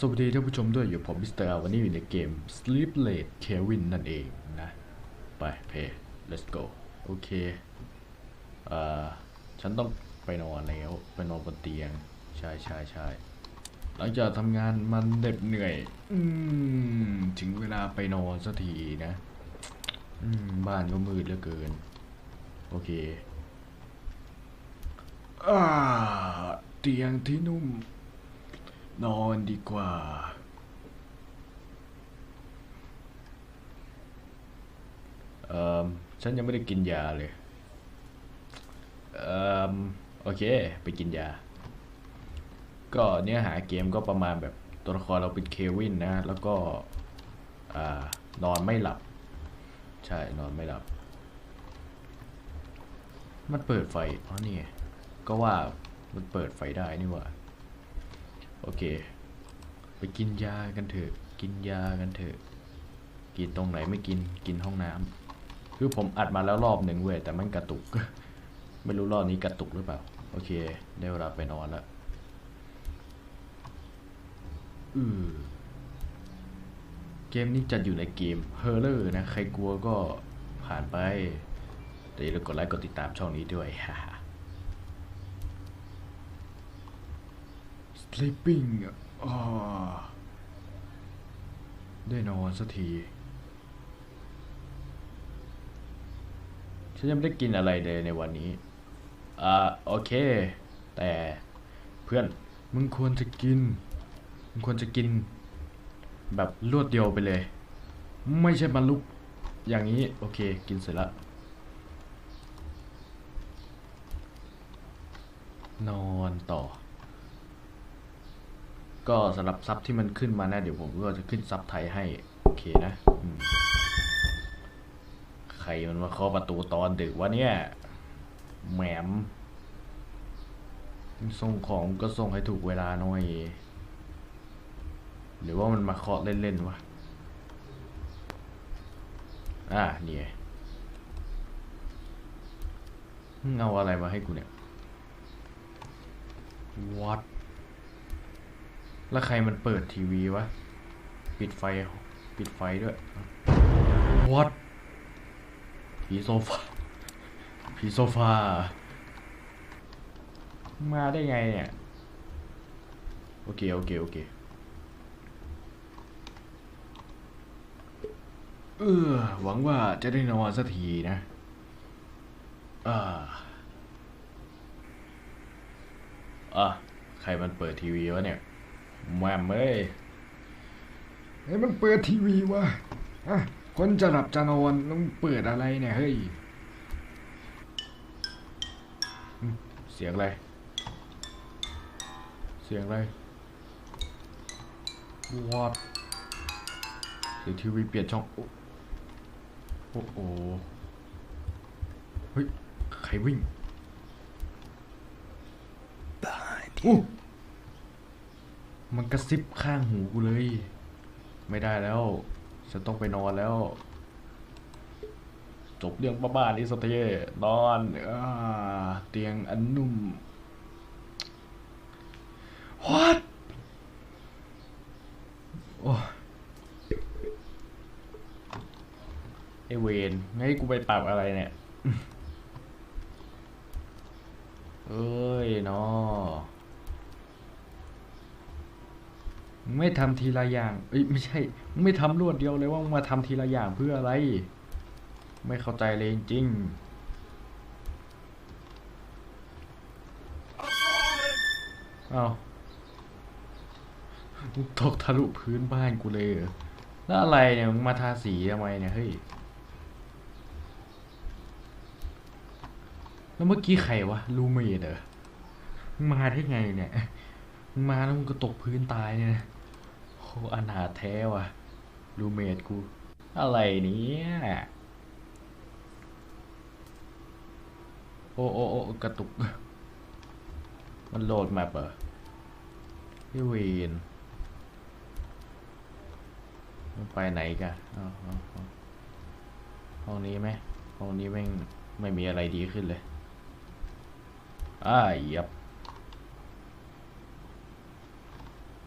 สวัสดีท่านผู้ชมด้วยอยู่ผมมิสเตอร์วันนี้อยู่ในเกม Sleep Late Kevin นั่นเองนะ ไปเพย์ let's go โอเคเอ่อฉันต้องไปนอนแล้ว ไปนอนบนเตียง ใช่ใช่ใช่หลังจากทำงานมันเหน็ดเหนื่อย อืม ถึงเวลาไปนอนสักทีนะอืมบ้านก็มืดเหลือเกิน โอเคอ่าเตียงที่นุ่ม นอนดีกว่า เอ่อ ฉันยังไม่ได้กินยาเลย เอ่อ โอเค ไปกินยา ก็เนื้อหาเกมก็ประมาณแบบตัวละครเราเป็นเควินนะ แล้วก็ อ่า นอนไม่หลับ ใช่ นอนไม่หลับ มันเปิดไฟ อ๋อนี่ก็ว่ามันเปิดไฟได้นี่ว่า โอเค ไปกินยากันเถอะ กินยากันเถอะ กินตรงไหนไม่กิน กินห้องน้ำคือผมอัดมาแล้วรอบหนึ่งเว้ย แต่มันกระตุก ไม่รู้รอบนี้กระตุกหรือเปล่า โอเค ได้เวลาไปนอนแล้วอือเกมนี้จัดอยู่ในเกม h o r r o r นะ ใครกลัวก็ผ่านไปแต่อย่าลืมกดไลค์กดติดตามช่องนี้ด้วย sleeping อ่าได้นอนสักที ฉันยังไม่ได้กินอะไรเลยในวันนี้ อ่า โอเค แต่เพื่อน มึงควรจะกิน มึงควรจะกิน แบบรวดเดียวไปเลย ไม่ใช่บรรลุก อย่างนี้ โอเค กินเสร็จล้วนอนต่อ ก็สำหรับซับที่มันขึ้นมานะ เดี๋ยวผมก็จะขึ้นซับไทยให้ โอเคนะใครมันมาเคาะประตูตอนดึกวะเนี่ยแหมมส่งของก็ส่งให้ถูกเวลาหน่อย หรือว่ามันมาเคาะเล่นๆวะอ่าเนี่ยเอาอะไรมาให้กูเนี่ย what แล้วใครมันเปิดทีวีวะ ปิดไฟ ปิดไฟด้วย what ผีโซฟา ผีโซฟา มาได้ไงเนี่ย โอเค โอเค โอเค เออ หวังว่าจะได้นอนสักทีนะอ่าอะ ใครมันเปิดทีวีวะเนี่ย แม่มเอ้ยเฮ้ยมันเปิดทีวีวะอะคนจะหลับจะนอนต้องเปิดอะไรเนี่ยเฮ้ยอืมเสียงอะไร เสียงอะไรวอดเสียงทีวีเปลี่ยนช่อง โอ้โอ้โหเฮ้ย ใครวิ่งโอ้ มันกระซิบข้างหูกูเลย ไม่ได้แล้ว ฉันต้องไปนอนแล้ว จบเรื่องบ้าๆนี้สักทีนอนอเตียงอันนุ่ม What โอ้ไอเวนให้กูไปปรับอะไรเนี่ย เอ้ยเนาะมึง ไม่ทำทีละอย่าง เอ้ยไม่ใช่ ไม่ทำรวดเดียวเลยว่ามึงมาทำทีละอย่างเพื่ออะไร ไม่เข้าใจเลยจริงเอาตกทะลุพื้นบ้านกูเลยเหรอแล้วอะไรเนี่ยมึงมาทาสีทำไมเนี่ยเฮ้ย แล้วเมื่อกี้ใครวะลูเมดเหรอมาได้ไงเนี่ย มาแล้วมึงก็ตกพื้นตายเนี่ยนะ อนาแท้ว่ะลูเมดกู อะไรเนี่ยโอ้โอ้โอ้กระตุก มันโหลดแมปเหรอพี่เวนมันไปไหนกันห้องนี้ไหมห้องนี้แม่งไม่มีอะไรดีขึ้นเลยอ่าเหยับ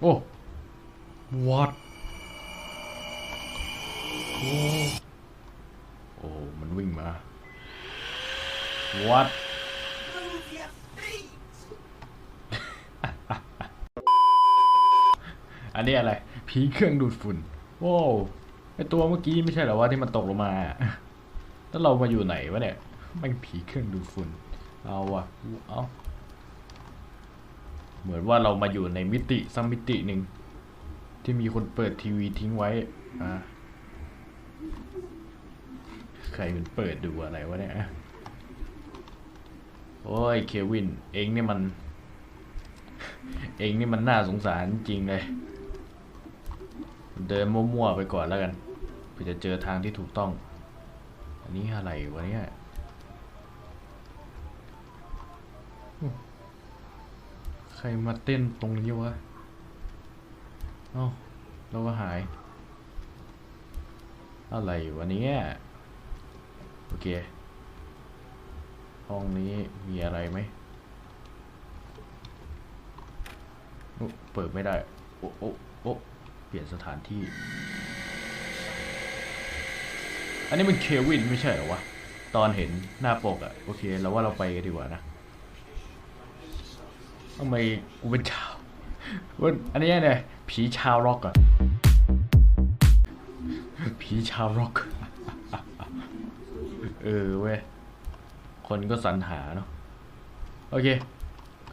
โอ้ what โอ้โอ้มันวิ่งมา what อันนี้อะไร ผีเครื่องดูดฝุ่นว้าวไอตัวเมื่อกี้ไม่ใช่เหรอว่าที่มันตกลงมาอะแล้วเรามาอยู่ไหนวะเนี่ยแมันผีเครื่องดูดฝุ่น เอาวะเอาเหมือนว่าเรามาอยู่ในมิติสักมิติหนึ่ง ที่มีคนเปิดทีวีทิ้งไว้ อ่าใครมันเปิดดูอะไรวะเนี่ย โอ้ย เควิน เองนี่มัน เองนี่มันน่าสงสารจริงเลย เดินมั่วๆไปก่อนแล้วกันเพื่อจะเจอทางที่ถูกต้อง อันนี้อะไรวะเนี่ยใครมาเต้นตรงนี้วะ อ้าเราก็หาย อะไรวะเนี่ยโอเค ห้องนี้มีอะไรไหมเปิดไม่ได้ โอ้โอ้โอ้เปลี่ยนสถานที่ อันนี้มันเควินไม่ใช่เหรอวะ ตอนเห็นหน้าปกอะโอเคเราว่าเราไปกันดีกว่านะทำไมกูเป็นชาววัน อันนี้เนี่ยผีชาวร็อกอะผีชาวร็อก เออเว้ย คนก็สรรหาเนาะ โอเค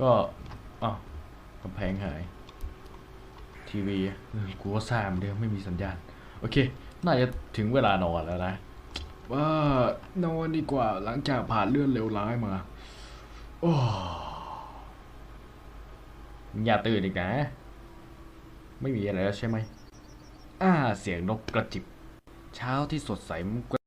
ก็อ๋อกำแพงหาย ทีวีกูก็ทรามเดิมไม่มีสัญญาณ โอเค น่าจะถึงเวลานอนแล้วนะ ว่านอนดีกว่าหลังจากผ่านเรื่องเลวร้ายมา โอ้ อย่าตื่นอีกนะ ไม่มีอะไรแล้วใช่ไหม อ่า เสียงนกกระจิบ เช้าที่สดใสก